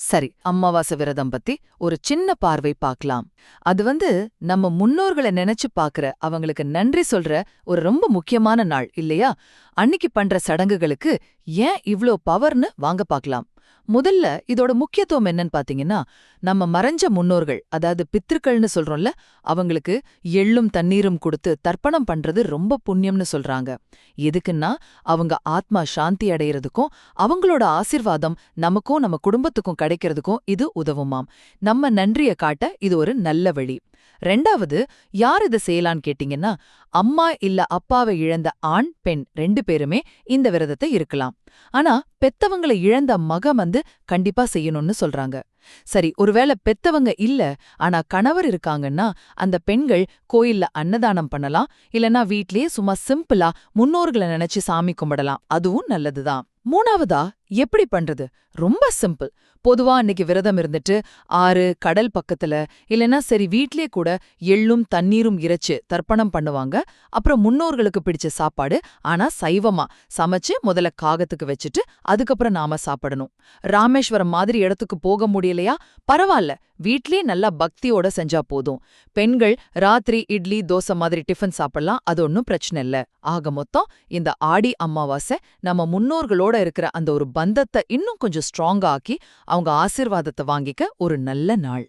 சரி அமாவாசை விரதம் பத்தி ஒரு சின்ன பார்வை பார்க்கலாம். அது வந்து நம்ம முன்னோர்களை நினைச்சு பாக்குற அவங்களுக்கு நன்றி சொல்ற ஒரு ரொம்ப முக்கியமான நாள் இல்லையா? அன்னிக்கு பண்ற சடங்குகளுக்கு ஏன் இவ்ளோ பவர்னு வாங்க பார்க்கலாம். முதல்ல இதோட முக்கியத்துவம் என்னன்னு பாத்தீங்கன்னா நம்ம மறைஞ்ச முன்னோர்கள் அதாவது பித்திருக்கள்னு சொல்றோம்ல அவங்களுக்கு எள்ளும் தண்ணீரும் கொடுத்து தர்ப்பணம் பண்றது ரொம்ப புண்ணியம்னு சொல்றாங்க. எதுக்குன்னா அவங்க ஆத்மா சாந்தி அடையறதுக்கும் அவங்களோட ஆசிர்வாதம் நமக்கும் நம்ம குடும்பத்துக்கும் கிடைக்கிறதுக்கும் இது உதவுமாம். நம்ம நன்றிய காட்ட இது ஒரு நல்ல வழி. ரெண்டாவது யார் இதை செய்யலான்னு கேட்டீங்கன்னா அம்மா இல்ல அப்பாவை இழந்த ஆண் பெண் ரெண்டு பேருமே இந்த விரதத்தை இருக்கலாம். ஆனா பெத்தவங்களை இழந்த மக வந்து கண்டிப்பா செய்யணும்னு சொல்றாங்க. சரி ஒருவேளை பெத்தவங்க இல்ல ஆனா கணவர் இருக்காங்கன்னா அந்த பெண்கள் கோயில்ல அன்னதானம் பண்ணலாம் இல்லனா வீட்லயே சும்மா சிம்பிளா முன்னோர்களை நினைச்சு சாமி கும்பிடலாம். அதுவும் நல்லதுதான். மூணாவதா எப்படி பண்றது? ரொம்ப சிம்பிள். பொதுவா அன்னைக்கு விரதம் இருந்துட்டு ஆறு கடல் பக்கத்துல இல்லனா சரி வீட்லயே கூட எள்ளும் தண்ணீரும் இறைச்சு தர்ப்பணம் பண்ணுவாங்க. அப்புறம் முன்னோர்களுக்கு பிடிச்ச சாப்பாடு. ஆனா சைவமா சமைச்சு முதல்ல காகத்துக்கு வச்சுட்டு அதுக்கப்புறம் நாம சாப்பிடணும். ராமேஸ்வரம் மாதிரி இடத்துக்கு போக முடியலையா? பரவாயில்ல. வீட்லயே நல்லா பக்தியோட செஞ்சா போதும். பெண்கள் ராத்திரி இட்லி தோசை மாதிரி டிஃபன் சாப்பிடலாம். அது ஒன்றும் பிரச்சனை இல்ல. ஆக மொத்தம் இந்த ஆடி அமாவாசை நம்ம முன்னோர்களோட இருக்கிற அந்த ஒரு பந்தத்தை இன்னும் கொஞ்சம் ஸ்ட்ராங்கா ஆக்கி அவங்க ஆசிர்வாதத்தை வாங்கிக்க ஒரு நல்ல நாள்.